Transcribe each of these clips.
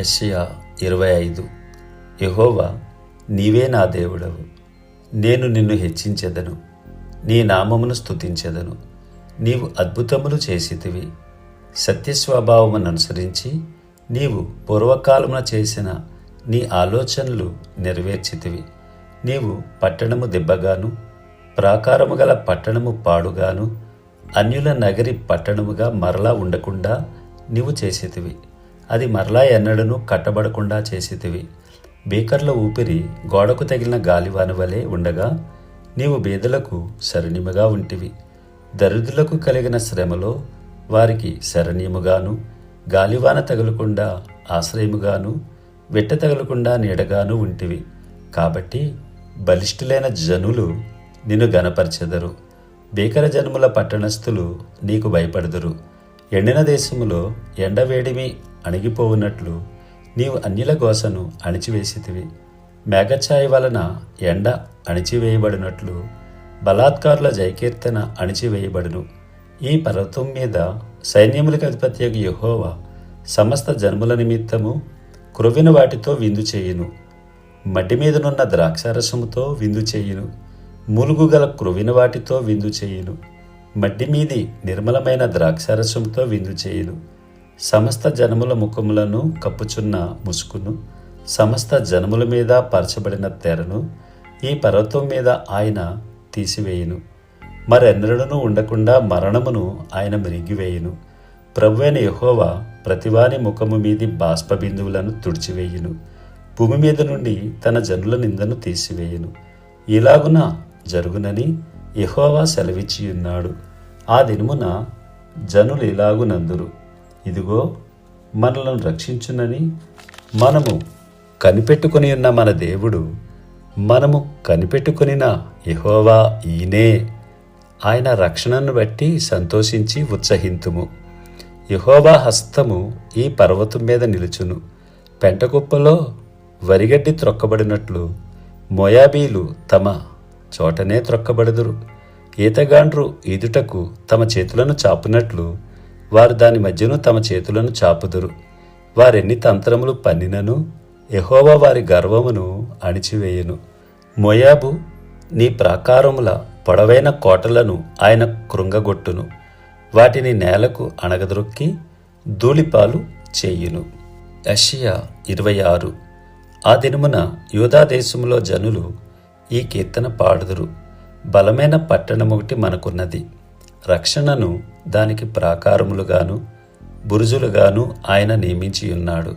యషయా ఇరవై ఐదు. యహోవా నీవే నా దేవుడవు. నేను నిన్ను హెచ్చించెదను. నీ నామమును స్తుతించెదను. నీవు అద్భుతములు చేసితివి. సత్యస్వభావమును అనుసరించి నీవు పూర్వకాలమున చేసిన నీ ఆలోచనలు నెరవేర్చితివి. నీవు పట్టణము దెబ్బగాను ప్రాకారము గల పట్టణము పాడుగాను అన్యుల నగరి పట్టణముగా మరలా ఉండకుండా నీవు చేసేతివి. అది మరలా ఎన్నడను కట్టబడకుండా చేసేతివి బీకర్ల ఊపిరి గోడకు తగిలిన గాలివాన వలె ఉండగా నీవు బీదలకు శరణ్యముగా ఉంటివి. దరిద్రులకు కలిగిన శ్రమలో వారికి శరణ్యముగాను గాలివాన తగలకుండా ఆశ్రయముగాను వెట్ట తగలకుండా నీడగాను ఉంటివి. కాబట్టి బలిష్ఠులైన జనులు నిన్ను గనపరచెదరు భీకర జన్ముల పట్టణస్థులు నీకు భయపడదురు. ఎండిన దేశములో ఎండవేడిమి అణిగిపోవున్నట్లు నీవు అన్యుల గోసను అణిచివేసితివి. మేఘఛాయ వలన ఎండ అణిచివేయబడినట్లు బలాత్కారుల జయకీర్తన అణిచివేయబడును. ఈ పర్వతం మీద సైన్యములకు అధిపతి యెహోవా సమస్త జన్ముల నిమిత్తము క్రొవ్విన వాటితో విందు చేయును. మట్టి మీదనున్న ద్రాక్షారసముతో విందు చేయును. ములుగు గల క్రొవ్విన వాటితో విందు చేయును. మట్టి మీది నిర్మలమైన ద్రాక్షారసంతో విందు చేయును. సమస్త జనముల ముఖములను కప్పుచున్న ముసుకును సమస్త జనముల మీద పరచబడిన తెరను ఈ పర్వతం మీద ఆయన తీసివేయును. మరెన్నడను ఉండకుండా మరణమును ఆయన మిరిగివేయును ప్రభువైన యహోవా ప్రతివాని ముఖము మీది బాష్ప బిందువులను తుడిచివేయును. భూమి మీద నుండి తన జనుల నిందను తీసివేయును. ఇలాగున జరుగునని యహోవా సెలవిచ్చియున్నాడు. ఆ దినమున జనులు ఇలాగునందురు. ఇదిగో మనలను రక్షించునని మనము కనిపెట్టుకుని ఉన్న మన దేవుడు మనము కనిపెట్టుకునిన యహోవా ఈయనే. ఆయన రక్షణను బట్టి సంతోషించి ఉత్సహింతుము. యహోవా హస్తము ఈ పర్వతం మీద నిలుచును. పెంటకుప్పలో వరిగడ్డి త్రొక్కబడినట్లు మొయాబీలు తమ చోటనే త్రొక్కబడుదురు. ఈతగాండ్రు ఈదుటకు తమ చేతులను చాపునట్లు వారు దాని మధ్యను తమ చేతులను చాపుదురు. వారెన్ని తంత్రములు పన్నినను ఎహోవా వారి గర్వమును అణిచివేయును. మొయాబు నీ ప్రాకారముల పొడవైన కోటలను ఆయన కృంగగొట్టును. వాటిని నేలకు అణగద్రొక్కి ధూళిపాలు చేయును. యషియా ఇరవై ఆరు. ఆ దినమున యూదాదేశంలో జనులు ఈ కీర్తన పాడుదురు. బలమైన పట్టణం ఒకటి మనకున్నది. రక్షణను దానికి ప్రాకారములుగాను బురుజులుగాను ఆయన నియమించి ఉన్నాడు.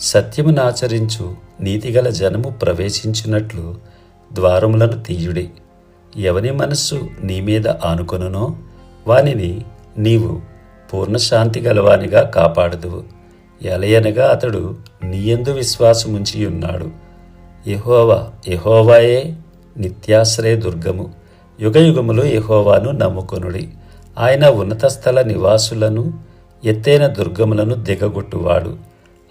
సత్యమునాచరించు నీతిగల జనము ప్రవేశించినట్లు ద్వారములను తీయుడి. ఎవని మనస్సు నీ మీద ఆనుకొనునో వానిని నీవు పూర్ణశాంతి గలవానిగా కాపాడుదువు. ఎలయనగా అతడు నీయందు విశ్వాసముంచి ఉన్నాడు యహోవా యహోవాయే నిత్యాశ్రయ దుర్గము యుగయుగములు యహోవాను నమ్ముకొనుడి. ఆయన ఉన్నత స్థల నివాసులను ఎత్తైన దుర్గములను దిగగొట్టువాడు.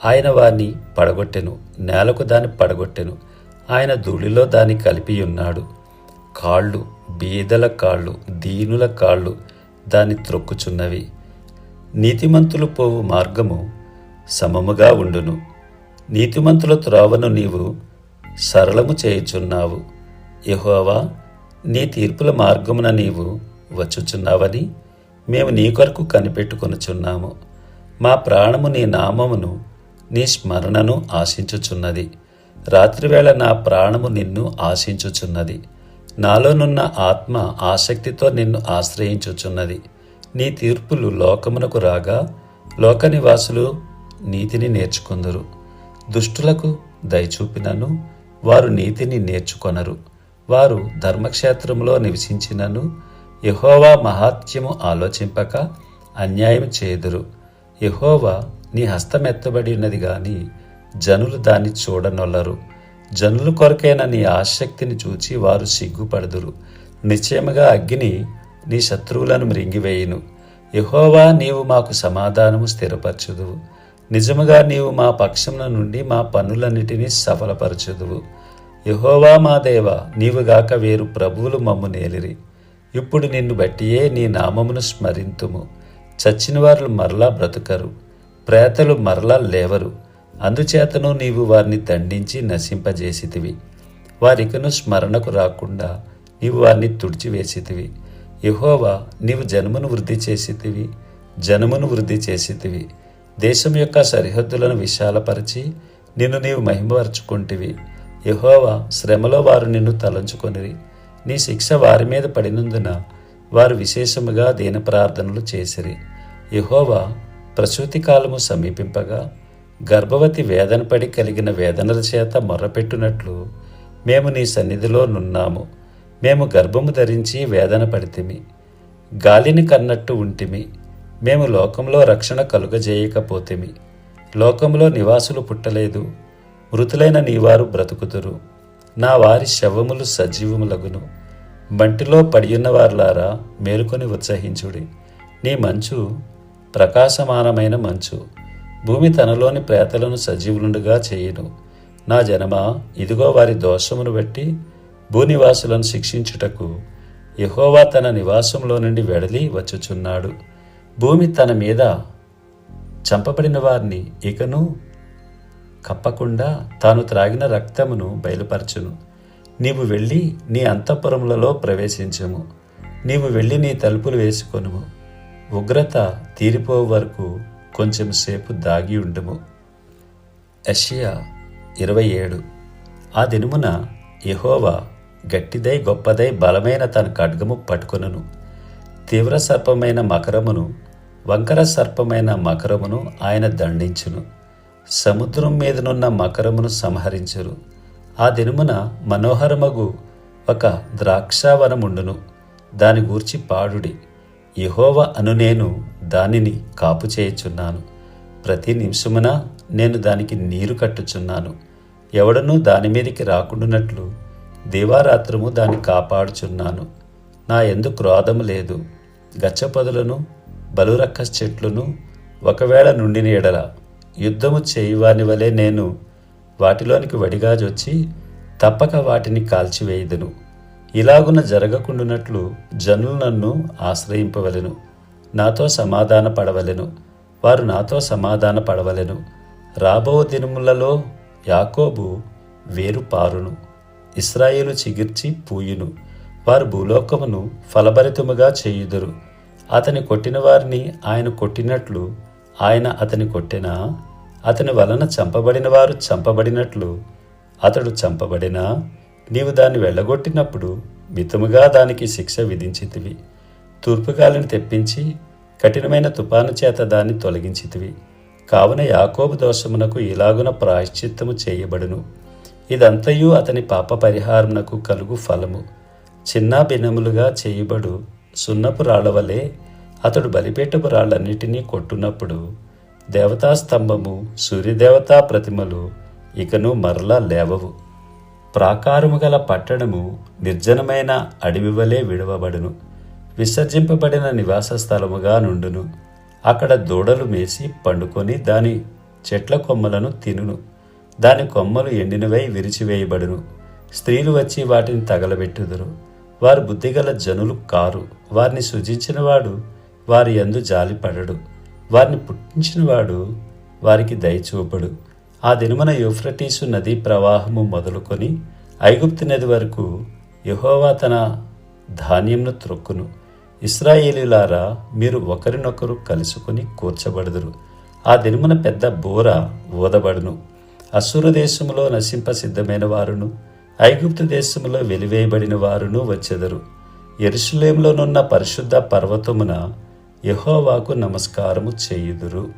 ఆయన వారిని పడగొట్టెను నేలకు దాన్ని పడగొట్టెను. ఆయన ధూళిలో దాన్ని కలిపి ఉన్నాడు కాళ్ళు బీదల కాళ్ళు దీనుల కాళ్ళు దాన్ని త్రొక్కుచున్నవి. నీతిమంతులు పోవు మార్గము సమముగా ఉండును. నీతిమంతుల త్రోవను నీవు సరళము చేయుచున్నావు. యహోవా నీ తీర్పుల మార్గమున నీవు వచ్చుచున్నావని మేము నీ కొరకు కనిపెట్టుకొనుచున్నాము. మా ప్రాణము నీ నామమును నీ స్మరణను ఆశించుచున్నది. రాత్రివేళ నా ప్రాణము నిన్ను ఆశించుచున్నది. నాలోనున్న ఆత్మ ఆసక్తితో నిన్ను ఆశ్రయించుచున్నది. నీ తీర్పులు లోకమునకు రాగా లోక నివాసులు నీతిని నేర్చుకుందరు. దుష్టులకు దయచూపినను వారు నీతిని నేర్చుకొనరు. వారు ధర్మక్షేత్రంలో నివసించినను యహోవా మహాత్యము ఆలోచింపక అన్యాయం చేదురు. యహోవా నీ హస్తమెత్తబడి ఉన్నది గాని జనులు దాన్ని చూడనొల్లరు. జనుల కొరకైన నీ ఆసక్తిని చూచి వారు సిగ్గుపడుదురు. నిశ్చయముగా అగ్ని నీ శత్రువులను మృంగివేయును. యహోవా నీవు మాకు సమాధానము స్థిరపరచుదువు. నిజముగా నీవు మా పక్షముల నుండి మా పనులన్నిటినీ సఫలపరచుదువు. యహోవా మా దేవ నీవుగాక వేరు ప్రభువులు మమ్ము నేలిరి. ఇప్పుడు నిన్ను బట్టియే నీ నామమును స్మరింతుము. చచ్చిన వారు మరలా బ్రతుకరు ప్రేతలు మరలా లేవరు. అందుచేతను నీవు వారిని దండించి నశింపజేసితివి. వారికను స్మరణకు రాకుండా నీవు వారిని తుడిచివేసితివి. యహోవా నీవు జనమును వృద్ధి చేసితివి జనమును వృద్ధి చేసితివి. దేశం యొక్క సరిహద్దులను విశాలపరిచి నిన్ను నీవు మహిమపరచుకుంటివి. యహోవా శ్రమలో వారు నిన్ను తలంచుకొనిరి. నీ శిక్ష వారి మీద పడినందున వారు విశేషముగా దీన ప్రార్థనలు చేసిరి. యహోవా ప్రసూతి కాలము సమీపింపగా గర్భవతి వేదన పడి కలిగిన వేదనల చేత మొర్రపెట్టునట్లు మేము నీ సన్నిధిలో నున్నాము. మేము గర్భము ధరించి వేదన పడితిమి. గాలిని కన్నట్టు ఉంటిమి. మేము లోకంలో రక్షణ కలుగజేయకపోతిమి. లోకంలో నివాసులు పుట్టలేదు. మృతులైన నీవారు బ్రతుకుతురు. నా వారి శవములు సజీవములగును. మంటిలో పడియున్న వారులారా మేలుకొని ఉత్సహించుడి. నీ మంచు ప్రకాశమానమైన మంచు. భూమి తనలోని ప్రేతలను సజీవులుండుగా చేయును. నా జనమ ఇదిగో వారి దోషమును బట్టి భూనివాసులను శిక్షించుటకు యహోవా తన నివాసంలో నుండి వెడలి వచ్చుచున్నాడు. భూమి తన మీద చంపబడిన వారిని ఇకను కప్పకుండా తాను త్రాగిన రక్తమును బయలుపరచును. నీవు వెళ్ళి నీ అంతఃపురములలో ప్రవేశించము. నీవు వెళ్ళి నీ తలుపులు వేసుకొనుము. ఉగ్రత తీరిపో వరకు కొంచెం సేపు దాగి ఉండుము. యషియా ఇరవై ఏడు. ఆ దినమున యహోవా గట్టిదై గొప్పదై బలమైన తన ఖడ్గము పట్టుకొనును. తీవ్ర సర్పమైన మకరమును వంకర సర్పమైన మకరమును ఆయన దండించును. సముద్రం మీదనున్న మకరమును సంహరించురు. ఆ దినమున మనోహరమగు ఒక ద్రాక్షావనముండును దాని గూర్చి పాడుడి. యహోవ అను నేను దానిని కాపు చేయుచున్నాను. ప్రతి నిమిషమున నేను దానికి నీరు కట్టుచున్నాను. ఎవడనూ దాని మీదకి రాకుండానట్లు దివారాత్రము దాన్ని కాపాడుచున్నాను. నా ఎందు క్రోధము లేదు. గచ్చపదులను బలురక్క చెట్లును ఒకవేళ నుండిని ఎడల యుద్ధము చేయువాని వలె నేను వాటిలోనికి వడిగాజొచ్చి తప్పక వాటిని కాల్చివేయుదును. ఇలాగున జరగకుండునట్లు జనులు నన్ను ఆశ్రయింపవలెను. నాతో సమాధాన పడవలెను వారు నాతో సమాధాన పడవలెను రాబో దినములలో యాకోబు వేరు పారును. ఇస్రాయేలు చిగిర్చి పూయును. వారు భూలోకమును ఫలభరితముగా చేయుదురు. అతని కొట్టిన వారిని ఆయన కొట్టినట్లు ఆయన అతని కొట్టినా అతని వలన చంపబడిన వారు చంపబడినట్లు. అతడు చంపబడినా నీవు దాన్ని వెళ్ళగొట్టినప్పుడు మితముగా దానికి శిక్ష విధించితివి. తూర్పుగాలిని తెప్పించి కఠినమైన తుపాను చేత దాన్ని తొలగించితివి. కావున యాకోబు దోషమునకు ఇలాగున ప్రాయశ్చిత్తము చేయబడును. ఇదంతయు అతని పాప పరిహారమునకు కలుగు ఫలము. చిన్న భిన్నములుగా చేయబడు సున్నపు రాళ్ళవలే అతడు బలిపేటపు రాళ్ళన్నిటినీ కొట్టునప్పుడు దేవతా స్తంభము సూర్యదేవతా ప్రతిమలు ఇకను మరలా లేవవు. ప్రాకారము గల పట్టణము నిర్జనమైన అడవి వలె విడవబడును. విసర్జింపబడిన నివాస స్థలముగా నుండును. అక్కడ దూడలు మేసి పండుకొని దాని చెట్ల కొమ్మలను తినును. దాని కొమ్మలు ఎండినవై విరిచివేయబడును. స్త్రీలు వచ్చి వాటిని తగలబెట్టుదురు. వారు బుద్ధిగల జనులు కారు. వారిని సృజించినవాడు వారి యందు జాలిపడడు వారిని పుట్టించినవాడు వారికి దయచూపడు ఆ దినమున యూఫ్రటీసు నదీ ప్రవాహము మొదలుకొని ఐగుప్తు నది వరకు యహోవా తన ధాన్యంను త్రొక్కును. ఇస్రాయేలీలారా మీరు ఒకరినొకరు కలుసుకుని కూర్చబడుదురు. ఆ దినమున పెద్ద బోర ఊదబడును. అసుర దేశములో నశింప సిద్ధమైన వారును ఐగుప్తు దేశములో వెలివేయబడిన వారును వచ్చెదరు. ఎరుసలేంలోనున్న పరిశుద్ధ పర్వతమున యహోవాకు నమస్కారము చేయుదురు.